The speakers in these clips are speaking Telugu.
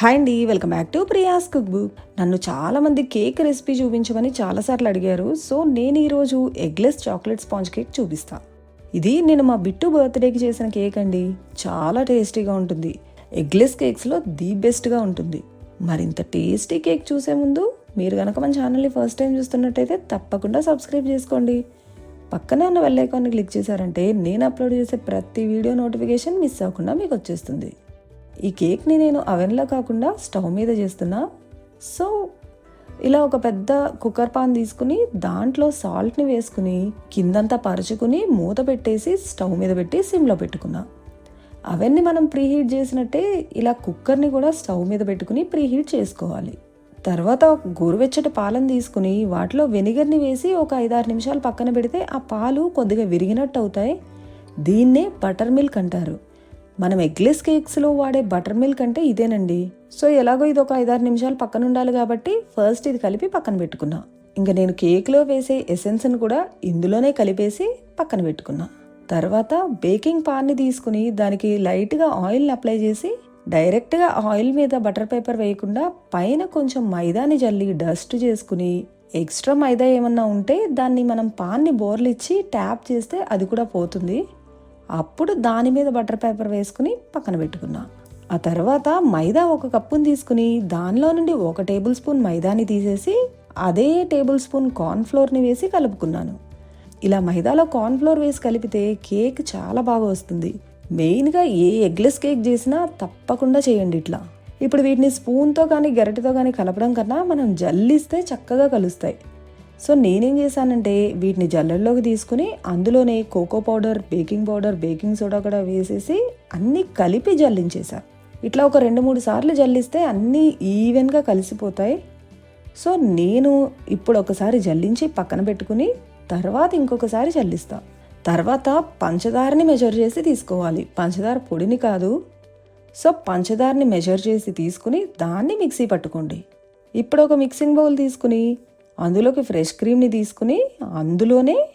హాయ్ అండి welcome back to Priya's cook book నన్ను చాలా మంది కేక్ రెసిపీ చూపించమని చాలాసార్లు అడిగారు. సో నేను ఈరోజు ఎగ్లెస్ చాక్లెట్ స్పాంజ్ కేక్ చూపిస్తా. ఇది నేను మా బిట్టు బర్త్డేకి చేసిన కేక్ అండి. చాలా టేస్టీగా ఉంటుంది. ఎగ్లెస్ కేక్స్లో ది బెస్ట్గా ఉంటుంది. మరింత టేస్టీ కేక్ చూసే ముందు మీరు కనుక మన ఛానల్ని ఫస్ట్ టైం చూస్తున్నట్టయితే తప్పకుండా సబ్స్క్రైబ్ చేసుకోండి. పక్కనే ఉన్న బెల్ ఐకాన్ని క్లిక్ చేశారంటే నేను అప్లోడ్ చేసే ప్రతి వీడియో నోటిఫికేషన్ మిస్ అవ్వకుండా మీకు వచ్చేస్తుంది. ఈ కేక్ని నేను అవెన్లో కాకుండా స్టవ్ మీద చేస్తున్నా. సో ఇలా ఒక పెద్ద కుక్కర్ పాన్ తీసుకుని దాంట్లో సాల్ట్ని వేసుకుని కిందంతా పరుచుకుని మూత పెట్టేసి స్టవ్ మీద పెట్టి సిమ్లో పెట్టుకున్నా. అవన్నీ మనం ప్రీహీట్ చేసినట్టే ఇలా కుక్కర్ని కూడా స్టవ్ మీద పెట్టుకుని ప్రీహీట్ చేసుకోవాలి. తర్వాత గోరువెచ్చటి పాలను తీసుకుని వాటిలో వెనిగర్ని వేసి ఒక ఐదారు నిమిషాలు పక్కన పెడితే ఆ పాలు కొద్దిగా విరిగినట్టు అవుతాయి. దీన్నే బటర్ మిల్క్ అంటారు. మనం ఎగ్లెస్ కేక్స్లో వాడే బటర్ మిల్క్ అంటే ఇదేనండి. సో ఎలాగో ఇది ఒక ఐదారు నిమిషాలు పక్కన ఉండాలి కాబట్టి ఫస్ట్ ఇది కలిపి పక్కన పెట్టుకున్నా. ఇంకా నేను కేక్లో వేసే ఎసెన్స్ని కూడా ఇందులోనే కలిపేసి పక్కన పెట్టుకున్నా. తర్వాత బేకింగ్ పాన్ని తీసుకుని దానికి లైట్గా ఆయిల్ని అప్లై చేసి డైరెక్ట్గా ఆయిల్ మీద బటర్ పేపర్ వేయకుండా పైన కొంచెం మైదాని జల్లి డస్ట్ చేసుకుని ఎక్స్ట్రా మైదా ఏమన్నా ఉంటే దాన్ని మనం పాన్ని బోర్లిచ్చి ట్యాప్ చేస్తే అది కూడా పోతుంది. అప్పుడు దాని మీద బటర్ పేపర్ వేసుకుని పక్కన పెట్టుకున్నా. ఆ తర్వాత మైదా ఒక కప్పును తీసుకుని దానిలో నుండి ఒక టేబుల్ స్పూన్ మైదాని తీసేసి అదే టేబుల్ స్పూన్ కార్న్ఫ్లోర్ని వేసి కలుపుకున్నాను. ఇలా మైదాలో కార్న్ఫ్లోర్ వేసి కలిపితే కేక్ చాలా బాగా వస్తుంది. మెయిన్గా ఏ ఎగ్లెస్ కేక్ చేసినా తప్పకుండా చేయండి ఇట్లా. ఇప్పుడు వీటిని స్పూన్తో కానీ గరిటెతో కానీ కలపడం కన్నా మనం జల్లిస్తే చక్కగా కలుస్తాయి. సో నేనేం చేశానంటే వీటిని జల్లెల్లోకి తీసుకుని అందులోనే cocoa powder baking powder baking soda కూడా వేసేసి అన్నీ కలిపి జల్లించేశాను ఇట్లా ఒక రెండు మూడు సార్లు జల్లిస్తే అన్నీ ఈవెన్గా కలిసిపోతాయి. సో నేను ఇప్పుడు ఒకసారి జల్లించి పక్కన పెట్టుకుని తర్వాత ఇంకొకసారి జల్లిస్తా. తర్వాత పంచదారని మెజర్ చేసి తీసుకోవాలి. పంచదార పొడిని కాదు. సో పంచదారని మెజర్ చేసి తీసుకుని దాన్ని మిక్సీ పట్టుకోండి. ఇప్పుడు ఒక మిక్సింగ్ బౌల్ తీసుకుని అందులోకి ఫ్రెష్ క్రీమ్ని తీసుకుని అందులోనే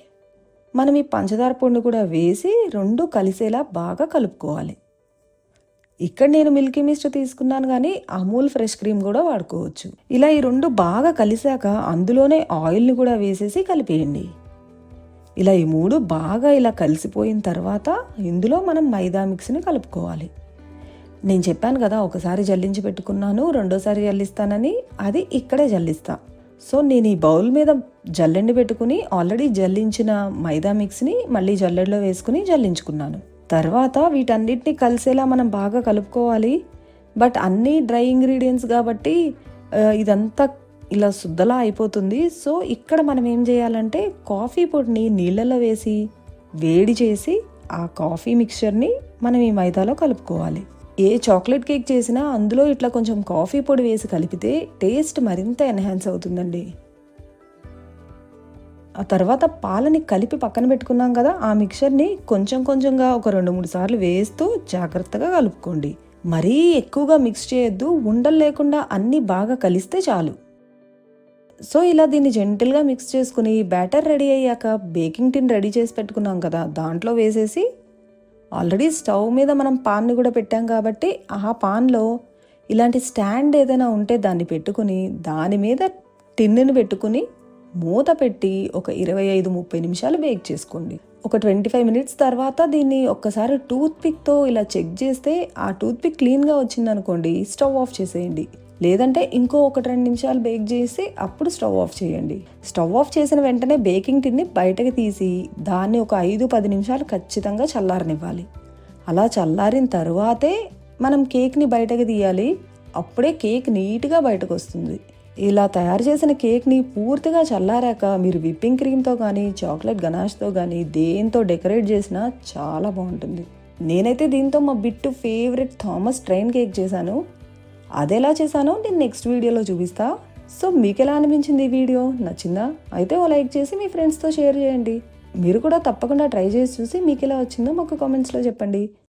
మనం ఈ పంచదార పొడిని కూడా వేసి రెండు కలిసేలా బాగా కలుపుకోవాలి. ఇక్కడ నేను మిల్కీ మిస్ట్ తీసుకున్నాను కానీ అమూల్ ఫ్రెష్ క్రీమ్ కూడా వాడుకోవచ్చు. ఇలా ఈ రెండు బాగా కలిసాక అందులోనే ఆయిల్ని కూడా వేసేసి కలిపేయండి. ఇలా ఈ మూడు బాగా ఇలా కలిసిపోయిన తర్వాత ఇందులో మనం మైదా మిక్స్ని కలుపుకోవాలి. నేను చెప్పాను కదా ఒకసారి జల్లించి పెట్టుకున్నాను రెండోసారి జల్లిస్తానని అది ఇక్కడే జల్లిస్తాను సో నేను ఈ బౌల్ మీద జల్లెండి పెట్టుకుని ఆల్రెడీ జల్లించిన మైదా మిక్స్ని మళ్ళీ జల్లెడలో వేసుకుని జల్లించుకున్నాను. తర్వాత వీటన్నిటిని కలిసేలా మనం బాగా కలుపుకోవాలి. బట్ అన్నీ డ్రై ఇంగ్రీడియంట్స్ కాబట్టి ఇదంతా ఇలా శుద్ధలా అయిపోతుంది. సో ఇక్కడ మనం ఏం చేయాలంటే కాఫీ పొడిని నీళ్ళలో వేసి వేడి చేసి ఆ కాఫీ మిక్చర్ని మనం ఈ మైదాలో కలుపుకోవాలి. ఏ చాక్లెట్ కేక్ చేసినా అందులో ఇట్లా కొంచెం కాఫీ పొడి వేసి కలిపితే టేస్ట్ మరింత ఎన్హాన్స్ అవుతుందండి. ఆ తర్వాత పాలని కలిపి పక్కన పెట్టుకున్నాం కదా ఆ మిక్చర్ని కొంచెం కొంచెంగా ఒక రెండు మూడు సార్లు వేస్తూ జాగ్రత్తగా కలుపుకోండి. మరీ ఎక్కువగా మిక్స్ చేయొద్దు ఉండలు లేకుండా అన్నీ బాగా కలిస్తే చాలు. సో ఇలా దీన్ని జెంటిల్గా మిక్స్ చేసుకుని బ్యాటర్ రెడీ అయ్యాక బేకింగ్ టిన్ రెడీ చేసి పెట్టుకున్నాం కదా దాంట్లో వేసేసి ఆల్రెడీ స్టవ్ మీద మనం పాన్ని కూడా పెట్టాం కాబట్టి ఆ పాన్లో ఇలాంటి స్టాండ్ ఏదైనా ఉంటే దాన్ని పెట్టుకుని దాని మీద టిన్నుని పెట్టుకుని మూత పెట్టి ఒక ఇరవై ఐదు ముప్పై నిమిషాలు బేక్ చేసుకోండి. ఒక ట్వంటీ ఫైవ్ మినిట్స్ తర్వాత దీన్ని ఒక్కసారి టూత్ పిక్తో ఇలా చెక్ చేస్తే ఆ టూత్ పిక్ క్లీన్గా వచ్చిందనుకోండి స్టవ్ ఆఫ్ చేసేయండి. లేదంటే ఇంకో ఒకటి రెండు నిమిషాలు బేక్ చేసి అప్పుడు స్టవ్ ఆఫ్ చేయండి. స్టవ్ ఆఫ్ చేసిన వెంటనే బేకింగ్ టిన్ని బయటకు తీసి దాన్ని ఒక ఐదు పది నిమిషాలు ఖచ్చితంగా చల్లారనివ్వాలి. అలా చల్లారిన తరువాతే మనం కేక్ని బయటకు తీయాలి. అప్పుడే కేక్ నీట్గా బయటకు వస్తుంది. ఇలా తయారు చేసిన కేక్ని పూర్తిగా చల్లారాక మీరు విప్పింగ్ క్రీమ్తో కానీ చాక్లెట్ గనాష్తో కానీ దేంతో డెకరేట్ చేసినా చాలా బాగుంటుంది. నేనైతే దీంతో మా Bittu favourite Thomas train cake చేశాను. అది ఎలా చేశానో నేను నెక్స్ట్ వీడియోలో చూపిస్తా. సో మీకు ఎలా అనిపించింది ఈ వీడియో? నచ్చిందా? అయితే ఓ లైక్ చేసి మీ ఫ్రెండ్స్తో షేర్ చేయండి. మీరు కూడా తప్పకుండా ట్రై చేసి చూసి మీకు ఎలా వచ్చిందో మాకు కామెంట్స్లో చెప్పండి.